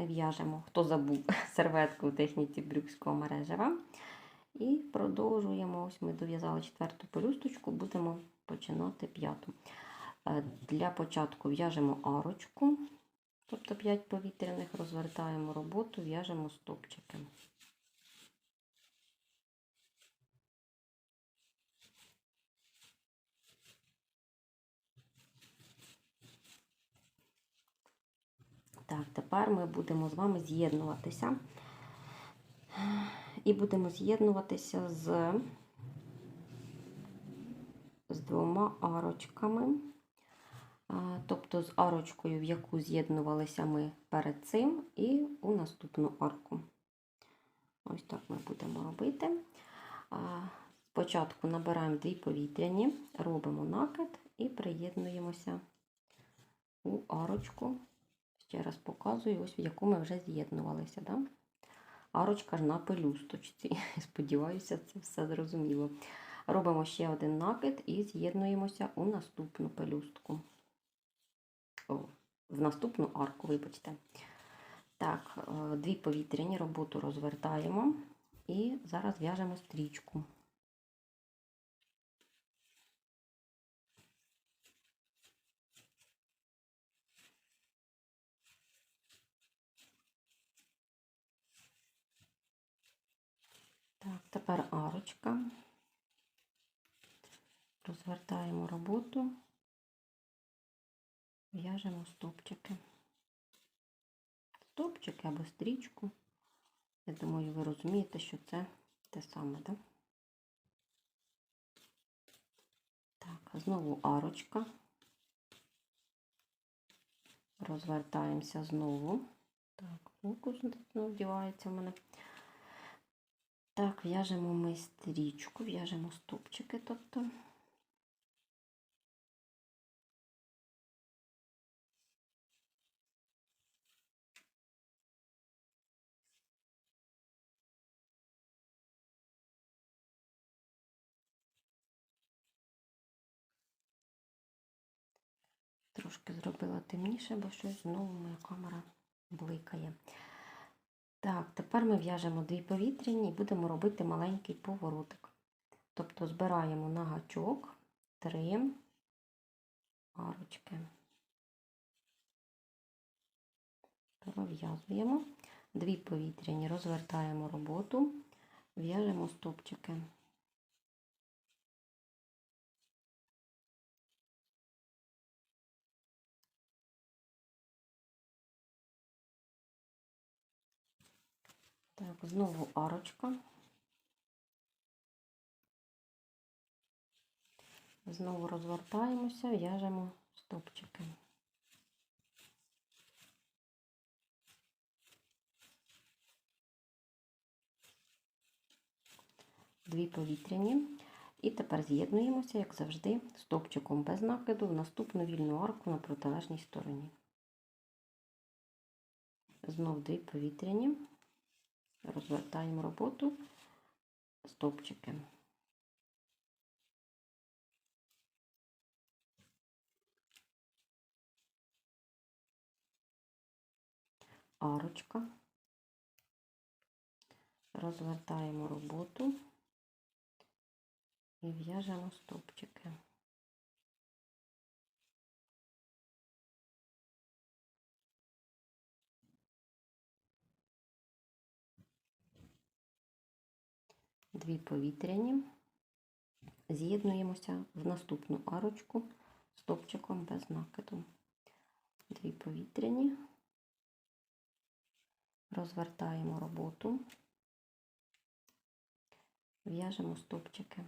Ми в'яжемо, хто забув, серветку у техніці брюкського мережева. І продовжуємо. Ось ми дов'язали четверту пелюсточку, будемо починати п'яту. Е, Для початку в'яжемо арочку, тобто 5 повітряних, розвертаємо роботу, в'яжемо стопчики. Так, тепер ми будемо з вами з'єднуватися. І будемо з'єднуватися з, з двома арочками. Тобто з арочкою, в яку з'єднувалися ми перед цим, і у наступну арку. Ось так ми будемо робити. Спочатку набираємо дві повітряні, робимо накид і приєднуємося у арочку. Ще раз показую, ось в яку ми вже з'єднувалися. Да? Арочка ж на пелюсточці. Сподіваюся, це все зрозуміло. Робимо ще один накид і з'єднуємося у наступну пелюстку. О, в наступну арку, вибачте. Так, е, дві повітряні роботу розвертаємо і зараз в'яжемо стрічку. Так, тепер арочка. Розвертаємо роботу, в'яжемо стопчики. Стопчики або стрічку. Я думаю, ви розумієте, що це те саме, так? Так, знову арочка. Розвертаємося знову. Так, фокус вдівається в мене. Так, в'яжемо ми стрічку, в'яжемо стопчики, тобто. Трошки зробила темніше, бо щось знову моя камера бликає. Так, тепер ми в'яжемо дві повітряні і будемо робити маленький поворотик. Тобто збираємо на гачок три арочки. Пров'язуємо. Дві повітряні, розвертаємо роботу, в'яжемо стопчики. Так, знову арочка. Знову розвертаємося, в'яжемо стопчики. Дві повітряні. І тепер з'єднуємося, як завжди, стопчиком без накиду в наступну вільну арку на протилежній стороні. Знов дві повітряні. Розвертаємо роботу, стопчики. Арочка. Розвертаємо роботу і в'яжемо стопчики. Дві повітряні, з'єднуємося в наступну арочку стопчиком без накиду. Дві повітряні, розвертаємо роботу, в'яжемо стопчики.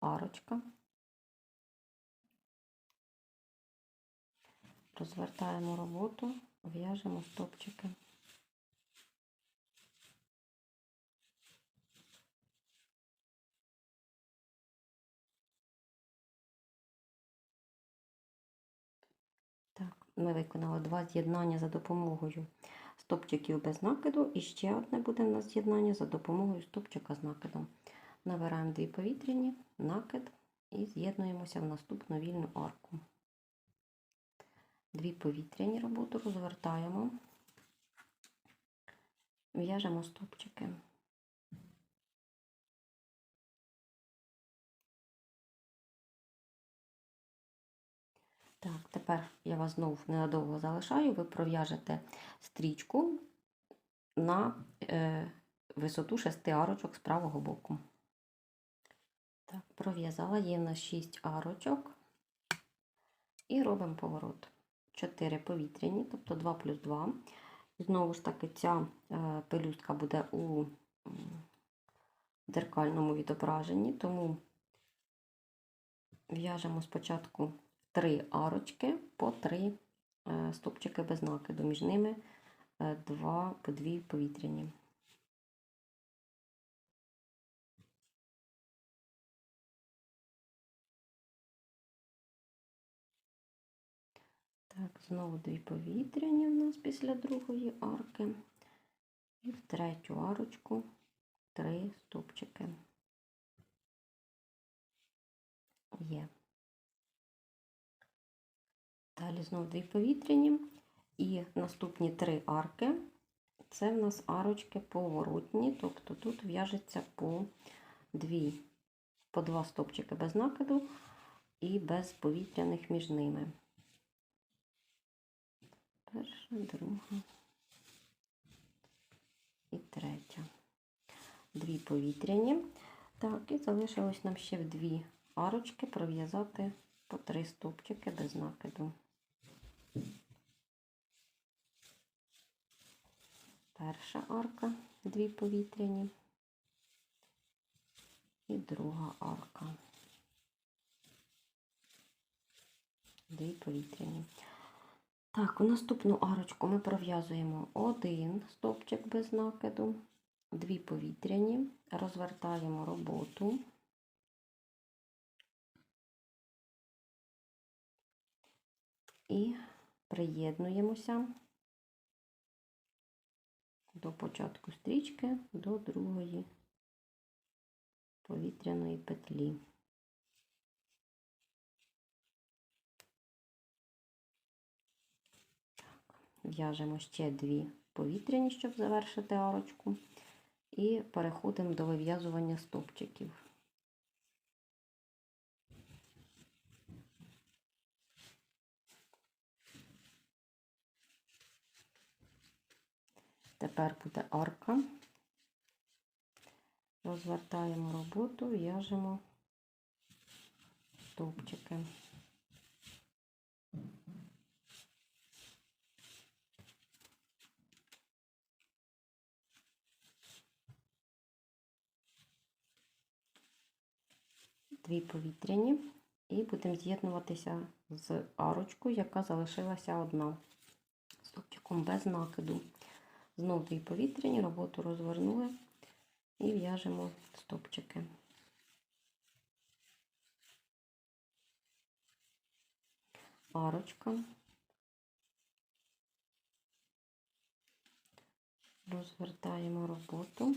Арочка. Розвертаємо роботу, в'яжемо стопчики. Так, ми виконали два з'єднання за допомогою стопчиків без накиду, і ще одне буде у нас з'єднання за допомогою стопчика з накидом. Набираємо дві повітряні, накид і з'єднуємося в наступну вільну арку. Дві повітряні роботу розвертаємо, в'яжемо стопчики. Так, тепер я вас знову ненадовго залишаю, ви пров'яжете стрічку на е, висоту 6 арочок з правого боку. Так, пров'язала, є в нас 6 арочок. І робимо поворот. 4 повітряні, тобто 2 плюс 2. Знову ж таки, ця е, пелюстка буде у дзеркальному відображенні, тому в'яжемо спочатку 3 арочки по 3 е, стопчики без накиду. Між ними 2 по 2 повітряні. Так, знову дві повітряні в нас після другої арки. І в третю арочку три стопчики. Є. Далі знову дві повітряні. І наступні три арки це в нас арочки поворотні, тобто тут в'яжеться по дві, по два стопчики без накиду і без повітряних між ними. Перша, друга і третя. Дві повітряні. Так, і залишилось нам ще в дві арочки пров'язати по три стовпчики без накиду. Перша арка, дві повітряні. І друга арка. Дві повітряні. Так, у наступну арочку ми пров'язуємо один стовпчик без накиду, дві повітряні, розвертаємо роботу. І приєднуємося до початку стрічки до другої повітряної петлі. В'яжемо ще дві повітряні, щоб завершити арочку, і переходимо до вив'язування стовпчиків. Тепер буде арка. Розвертаємо роботу, в'яжемо стовпчики. Дві повітряні і будемо з'єднуватися з арочкою, яка залишилася одна стовпчиком без накиду. Знов дві повітряні, роботу розвернули і в'яжемо стопчики. Арочка. Розвертаємо роботу.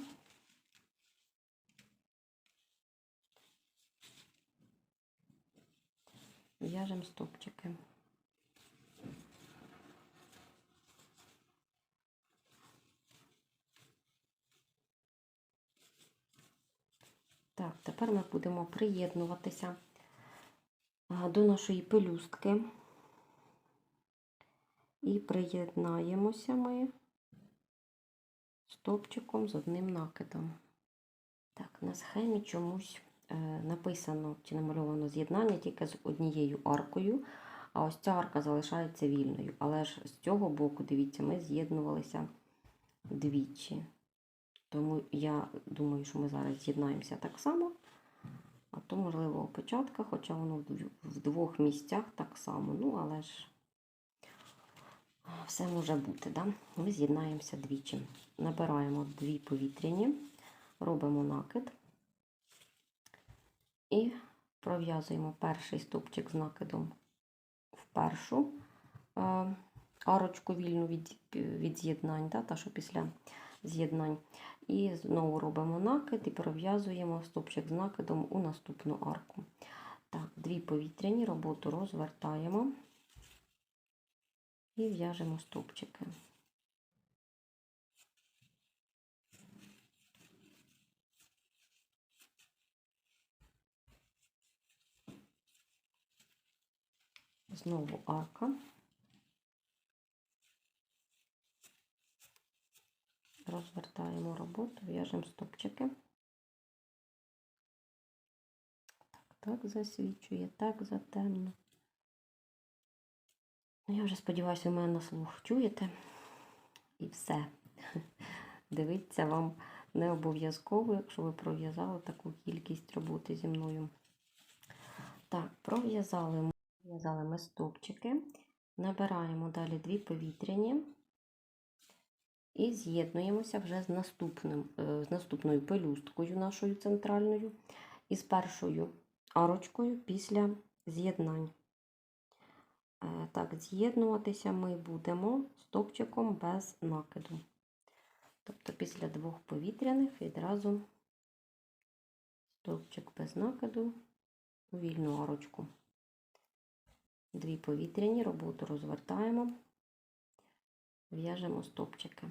В'яжемо стопчики. Так, тепер ми будемо приєднуватися до нашої пелюстки і приєднаємося ми стопчиком з одним накидом. Так, на схемі чомусь написано чи намальовано з'єднання тільки з однією аркою, а ось ця арка залишається вільною. Але ж з цього боку, дивіться, ми з'єднувалися двічі. Тому я думаю, що ми зараз з'єднаємося так само, а то, можливо, опечатка, хоча воно в двох місцях так само. Ну, але ж все може бути. Да? Ми з'єднаємося двічі. Набираємо дві повітряні, робимо накид і пров'язуємо перший стовпчик з накидом в першу е, арочку вільну від, від з'єднань, да, та що після з'єднань. І знову робимо накид і пров'язуємо стопчик з накидом у наступну арку. Так, дві повітряні роботу розвертаємо і в'яжемо стопчики. Знову арка. Розвертаємо роботу, в'яжемо стопчики. Так, так засвічує, так затемно. Ну, Я вже сподіваюся, ви мене на слух чуєте. І все. Дивіться, вам не обов'язково, якщо ви пров'язали таку кількість роботи зі мною. Так, пров'язали ми, пров'язали ми стовпчики, набираємо далі дві повітряні і з'єднуємося вже з, наступним, е, з наступною пелюсткою нашою центральною і з першою арочкою після з'єднань. Е, Так, з'єднуватися ми будемо стовпчиком без накиду. Тобто після двох повітряних відразу стовпчик без накиду у вільну арочку. Дві повітряні, роботу розвертаємо, в'яжемо стовпчики.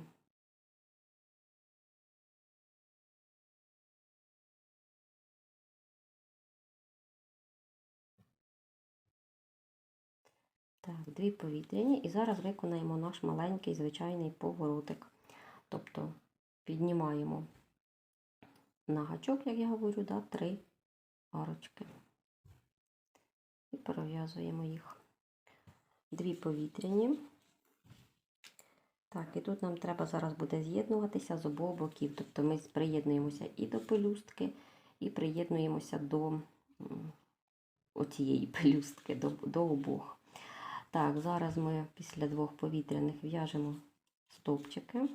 Так, дві повітряні, і зараз виконаємо наш маленький звичайний поворотик. Тобто піднімаємо на гачок, як я говорю, да, три арочки. І пров'язуємо їх. Дві повітряні. Так, і тут нам треба зараз буде з'єднуватися з обох боків. Тобто ми приєднуємося і до пелюстки, і приєднуємося до оцієї пелюстки, до, до обох. Так, зараз ми після двох повітряних в'яжемо стовпчики.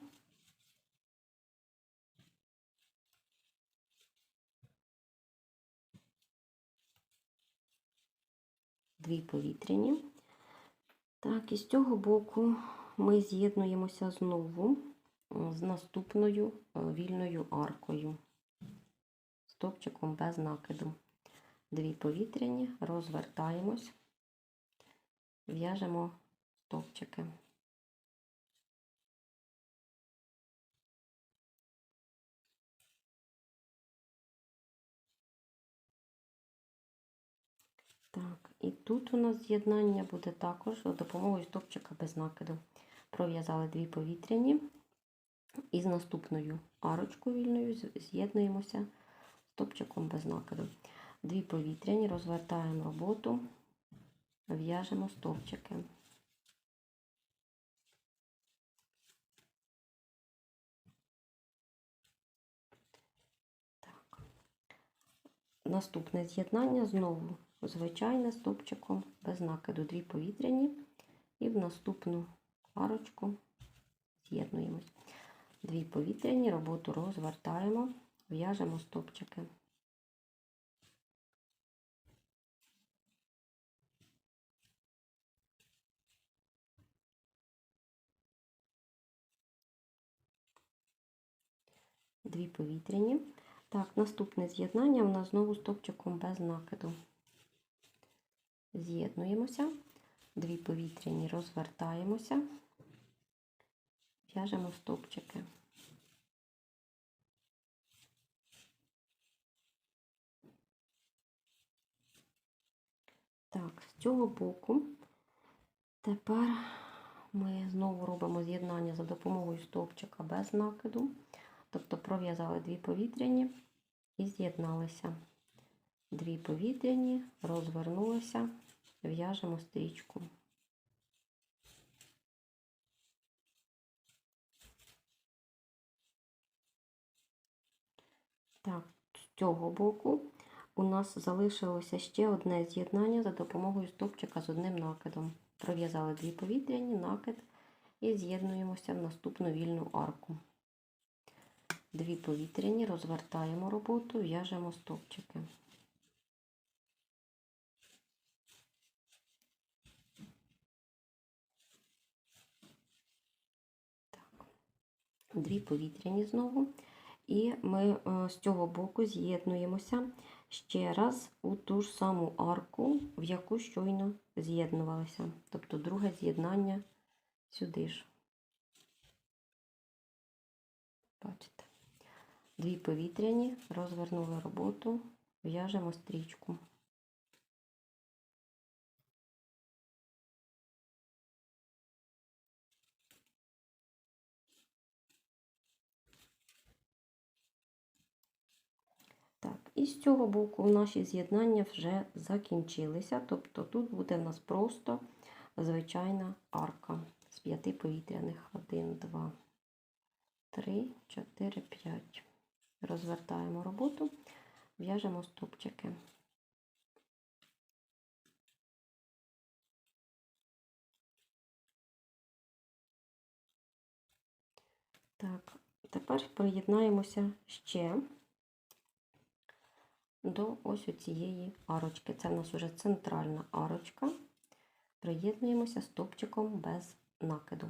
Дві повітряні. Так, і з цього боку ми з'єднуємося знову з наступною вільною аркою, стовпчиком без накиду. Дві повітряні, розвертаємось в'яжемо стовпчики. Так, і тут у нас з'єднання буде також за допомогою стовпчика без накиду. Пров'язали дві повітряні і з наступною арочкою вільною з'єднуємося стовпчиком без накиду. Дві повітряні, розвертаємо роботу в'яжемо стовпчики. Наступне з'єднання знову звичайне стовпчиком без накиду дві повітряні і в наступну арочку з'єднуємось. Дві повітряні, роботу розвертаємо, в'яжемо стовпчики. дві повітряні. Так, наступне з'єднання у нас знову стовпчиком без накиду. З'єднуємося, дві повітряні, розвертаємося, в'яжемо стовпчики. Так, з цього боку тепер ми знову робимо з'єднання за допомогою стовпчика без накиду. Тобто пров'язали дві повітряні і з'єдналися. Дві повітряні, розвернулися, в'яжемо стрічку. Так, з цього боку у нас залишилося ще одне з'єднання за допомогою стопчика з одним накидом. Пров'язали дві повітряні, накид і з'єднуємося в наступну вільну арку дві повітряні, розвертаємо роботу, в'яжемо стовпчики. дві повітряні знову. І ми е, з цього боку з'єднуємося ще раз у ту ж саму арку, в яку щойно з'єднувалися. Тобто друге з'єднання сюди ж. Бачите? Дві повітряні, розвернули роботу, в'яжемо стрічку. І з цього боку наші з'єднання вже закінчилися. Тобто тут буде в нас просто звичайна арка з п'яти повітряних. Один, два, три, чотири, п'ять. Розвертаємо роботу, в'яжемо стопчики. Так, тепер приєднаємося ще до ось цієї арочки. Це в нас вже центральна арочка. Приєднуємося стопчиком без накиду.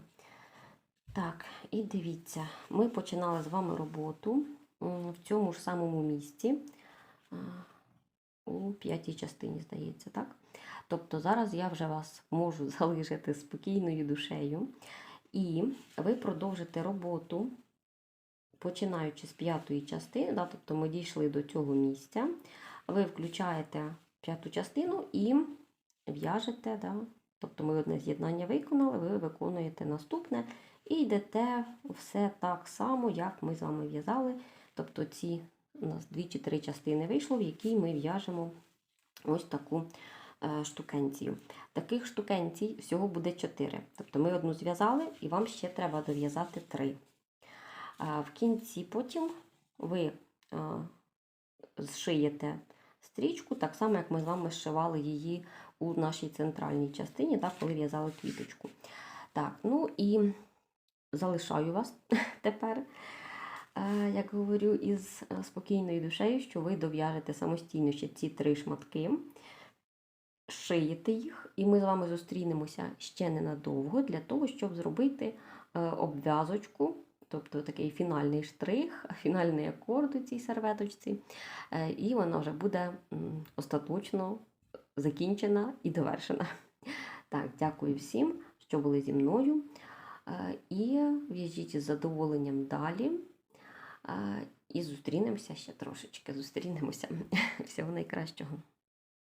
Так, і дивіться, ми починали з вами роботу в цьому ж самому місці, у п'ятій частині, здається, так? Тобто зараз я вже вас можу залишити спокійною душею. І ви продовжите роботу, починаючи з п'ятої частини, да, тобто ми дійшли до цього місця, ви включаєте п'яту частину і в'яжете, да, тобто ми одне з'єднання виконали, ви виконуєте наступне і йдете все так само, як ми з вами в'язали. Тобто ці у нас дві чи три частини вийшло, в якій ми в'яжемо ось таку штукенцію. Таких штукенцій всього буде 4. Тобто ми одну зв'язали, і вам ще треба дов'язати 3. В кінці потім ви зшиєте стрічку, так само, як ми з вами зшивали її у нашій центральній частині, так, коли в'язали квіточку. Так, ну і залишаю вас тепер, як говорю, із спокійною душею, що ви дов'яжете самостійно ще ці три шматки шиєте їх, і ми з вами зустрінемося ще ненадовго для того, щоб зробити е, обв'язочку, тобто такий фінальний штрих, фінальний акорд у цій серветочці, е, і вона вже буде остаточно закінчена і довершена. Так, дякую всім, що були зі мною. Е, і в'яжіть з задоволенням далі. І зустрінемося ще трошечки. Зустрінемося. Всього найкращого.